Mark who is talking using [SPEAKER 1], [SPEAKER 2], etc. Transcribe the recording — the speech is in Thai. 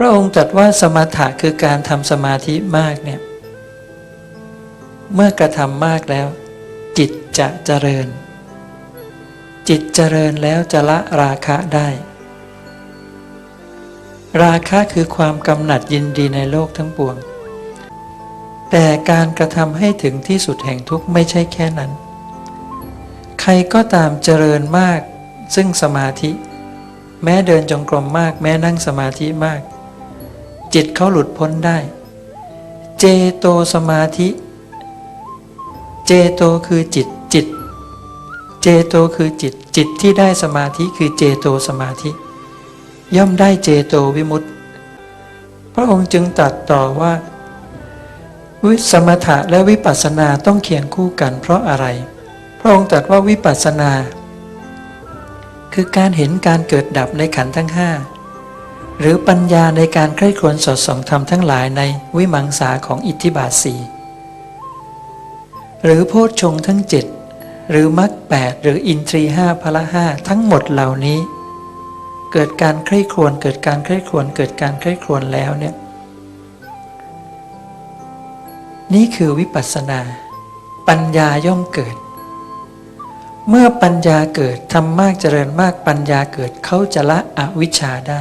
[SPEAKER 1] พระองค์ตรัสว่าสมถะคือการทำสมาธิมากเนี่ย เมื่อกระทำมากแล้ว จิตจะเจริญ จิตเจริญแล้วจะละราคะได้ ราคะคือความกำหนัดยินดีในโลกทั้งปวง แต่การกระทำให้ถึงที่สุดแห่งทุกข์ไม่ใช่แค่นั้น ใครก็ตามเจริญมาก ซึ่งสมาธิ แม้เดินจงกรมมาก แม้นั่งสมาธิมาก จิตเขาหลุดพ้นได้ เจโตสมาธิ เจโตคือจิตจิต เจโตคือจิตจิตที่ได้สมาธิคือเจโตสมาธิ ย่อมได้เจโตวิมุตติพระองค์จึงตรัสต่อว่า วิสมถะและวิปัสสนาต้องเคียงคู่กันเพราะอะไร พระองค์ตรัสว่าวิปัสสนา คือการเห็นการเกิดดับในขันธ์ทั้งห้า หรือปัญญาในการใคร่ครวญสอดส่องธรรมทั้งหลายในวิมังสาของอิทธิบาทสีหรือโพชฌงทั้งเจ็ดหรือมรรคแปดหรืออินทรีห้าพละห้าทั้งหมดเหล่านี้ เกิดการใคร่ครวญเกิดการใคร่ครวญเกิดการใคร่ครวญแล้วเนี่ยนี่คือวิปัสสนา ปัญญาย่อมเกิด เมื่อปัญญาเกิดทำมากเจริญมากปัญญาเกิดเขาจะละอวิชชาได้